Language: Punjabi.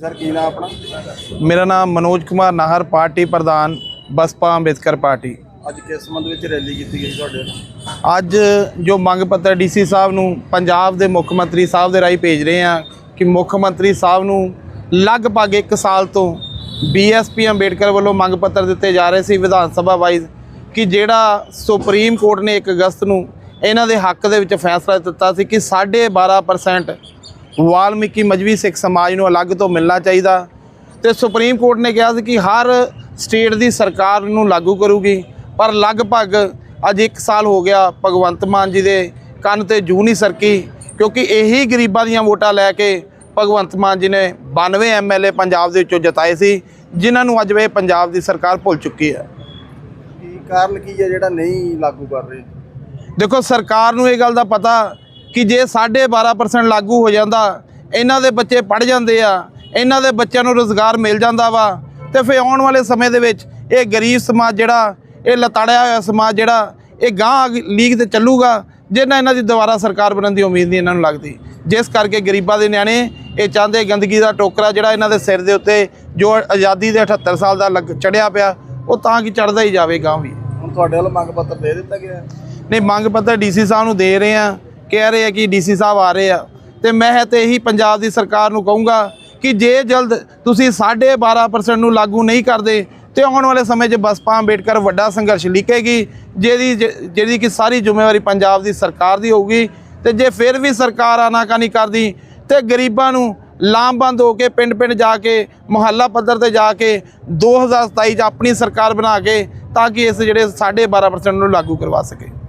ਸਰ ਕੀ ਨਾਮ ਆਪਣਾ? ਮੇਰਾ ਨਾਮ ਮਨੋਜ ਕੁਮਾਰ ਨਾਹਰ ਪਾਰਟੀ ਪ੍ਰਧਾਨ ਬਸਪਾ ਅੰਬੇਦਕਰ ਪਾਰਟੀ। ਅੱਜ ਕਿਸ ਸੰਬੰਧ ਵਿੱਚ ਰੈਲੀ ਕੀਤੀ ਗਈ ਤੁਹਾਡੇ ਵੱਲੋਂ ਅੱਜ ਜੋ ਮੰਗ ਪੱਤਰ ਡੀਸੀ ਸਾਹਿਬ ਨੂੰ ਪੰਜਾਬ ਦੇ ਮੁੱਖ ਮੰਤਰੀ ਸਾਹਿਬ ਦੇ ਰਾਹੀਂ ਭੇਜ ਰਹੇ ਆ ਕਿ ਮੁੱਖ ਮੰਤਰੀ ਸਾਹਿਬ ਨੂੰ ਲਗਭਗ 1 ਸਾਲ ਤੋਂ ਬੀਐਸਪੀ ਅੰਬੇਦਕਰ ਵੱਲੋਂ ਮੰਗ ਪੱਤਰ ਦਿੱਤੇ ਜਾ ਰਹੇ ਸੀ ਵਿਧਾਨ ਸਭਾ ਵਾਈਜ਼ ਕਿ ਜਿਹੜਾ ਸੁਪਰੀਮ ਕੋਰਟ ਨੇ 1 ਅਗਸਤ ਨੂੰ ਇਹਨਾਂ ਦੇ ਹੱਕ ਦੇ ਵਿੱਚ ਫੈਸਲਾ ਦਿੱਤਾ ਸੀ ਕਿ 12.5% ਵਾਲਮੀਕੀ ਮਜਬੀ ਸਿੱਖ ਸਮਾਜ ਨੂੰ ਅਲੱਗ ਤੋਂ ਮਿਲਣਾ ਚਾਹੀਦਾ। ਤੇ ਸੁਪਰੀਮ ਕੋਰਟ ਨੇ ਕਿਹਾ ਸੀ ਕਿ ਹਰ ਸਟੇਟ ਦੀ ਸਰਕਾਰ ਨੂੰ ਲਾਗੂ ਕਰੂਗੀ ਪਰ ਲਗਭਗ ਅੱਜ 1 ਸਾਲ ਹੋ ਗਿਆ ਭਗਵੰਤ ਮਾਨ ਜੀ ਦੇ ਕੰਨ ਤੇ ਜੂ ਨਹੀਂ ਸਰਕੀ ਕਿਉਂਕਿ ਇਹੀ ਗਰੀਬਾਂ ਦੀਆਂ ਵੋਟਾਂ ਲੈ ਕੇ ਭਗਵੰਤ ਮਾਨ ਜੀ ਨੇ 92 ਐਮਐਲਏ ਪੰਜਾਬ ਦੇ ਵਿੱਚੋਂ ਜਿਤਾਏ ਸੀ ਜਿਨ੍ਹਾਂ ਨੂੰ ਅੱਜ ਵੇ ਪੰਜਾਬ ਦੀ ਸਰਕਾਰ ਭੁੱਲ ਚੁੱਕੀ ਹੈ। ਕੀ ਕਾਰਨ ਕੀ ਹੈ ਜਿਹੜਾ ਨਹੀਂ ਲਾਗੂ ਕਰ ਰਹੇ? ਦੇਖੋ ਸਰਕਾਰ ਨੂੰ ਇਹ ਗੱਲ ਦਾ ਪਤਾ ਕਿ ਜੇ 12.5% ਲਾਗੂ ਹੋ ਜਾਂਦਾ ਇਹਨਾਂ ਦੇ ਬੱਚੇ ਪੜ ਜਾਂਦੇ ਆ ਇਹਨਾਂ ਦੇ ਬੱਚਿਆਂ ਨੂੰ ਰੋਜ਼ਗਾਰ ਮਿਲ ਜਾਂਦਾ ਵਾ ਤੇ ਫਿਰ ਆਉਣ ਵਾਲੇ ਸਮੇਂ ਦੇ ਵਿੱਚ ਇਹ ਗਰੀਬ ਸਮਾਜ ਜਿਹੜਾ ਇਹ ਲਤਾੜਿਆ ਹੋਇਆ ਸਮਾਜ ਜਿਹੜਾ ਇਹ ਗਾਂ ਲੀਗ ਤੇ ਚੱਲੂਗਾ ਜਿਹਨਾਂ ਇਹਨਾਂ ਦੀ ਦੁਬਾਰਾ ਸਰਕਾਰ ਬਣਨ ਦੀ ਉਮੀਦ ਨਹੀਂ ਇਹਨਾਂ ਨੂੰ ਲੱਗਦੀ। ਜਿਸ ਕਰਕੇ ਗਰੀਬਾਂ ਦੇ ਨਿਆਣੇ ਇਹ ਚਾਹੁੰਦੇ ਗੰਦਗੀ ਦਾ ਟੋਕਰਾ ਜਿਹੜਾ ਇਹਨਾਂ ਦੇ ਸਿਰ ਦੇ ਉੱਤੇ ਜੋ ਆਜ਼ਾਦੀ ਦੇ 78 ਸਾਲ ਦਾ ਚੜਿਆ ਪਿਆ ਉਹ ਤਾਂ ਕਿ ਚੜਦਾ ਹੀ ਜਾਵੇ ਗਾਂ ਵੀ। ਹੁਣ ਤੁਹਾਡੇ ਵੱਲੋਂ ਮੰਗ ਪੱਤਰ ਦੇ ਦਿੱਤਾ ਗਿਆ? ਨਹੀਂ ਮੰਗ ਪੱਤਰ ਡੀਸੀ ਸਾਹਿਬ ਨੂੰ ਦੇ ਰਹੇ ਆ। ਕਹਿ ਰਹੇ ਆ ਕਿ ਡੀਸੀ ਸਾਹਿਬ ਆ ਰਹੇ ਆ। ਤੇ ਮੈਂ ਤੇ ਇਹੀ ਪੰਜਾਬ ਦੀ ਸਰਕਾਰ ਨੂੰ ਕਹੂੰਗਾ ਕਿ ਜੇ ਜਲਦ ਤੁਸੀਂ 12.5% ਨੂੰ ਲਾਗੂ ਨਹੀਂ ਕਰਦੇ, ਤੇ ਆਉਣ ਵਾਲੇ ਸਮੇਂ 'ਚ ਬਸਪਾ ਅੰਬੇਡਕਰ ਵੱਡਾ ਸੰਘਰਸ਼ ਲਿਖੇਗੀ ਜਿਹਦੀ ਜ- ਜਿਹਦੀ ਕਿ ਸਾਰੀ ਜ਼ਿੰਮੇਵਾਰੀ ਪੰਜਾਬ ਦੀ ਸਰਕਾਰ ਦੀ ਹੋਊਗੀ। ਤੇ ਜੇ ਫਿਰ ਵੀ ਸਰਕਾਰ ਆਨਾਕਾਨੀ ਕਰਦੀ, ਤੇ ਗਰੀਬਾਂ ਨੂੰ ਲਾਮਬੰਦ ਹੋ ਕੇ ਪਿੰਡ ਪਿੰਡ ਜਾ ਕੇ, ਮੁਹੱਲਾ ਪੱਧਰ ਤੇ ਜਾ ਕੇ 2027 ਚ ਆਪਣੀ ਸਰਕਾਰ ਬਣਾ ਕੇ, ਤਾਂ ਕਿ ਇਸ ਜਿਹੜੇ 12.5% ਨੂੰ ਲਾਗੂ ਕਰਵਾ ਸਕੇ।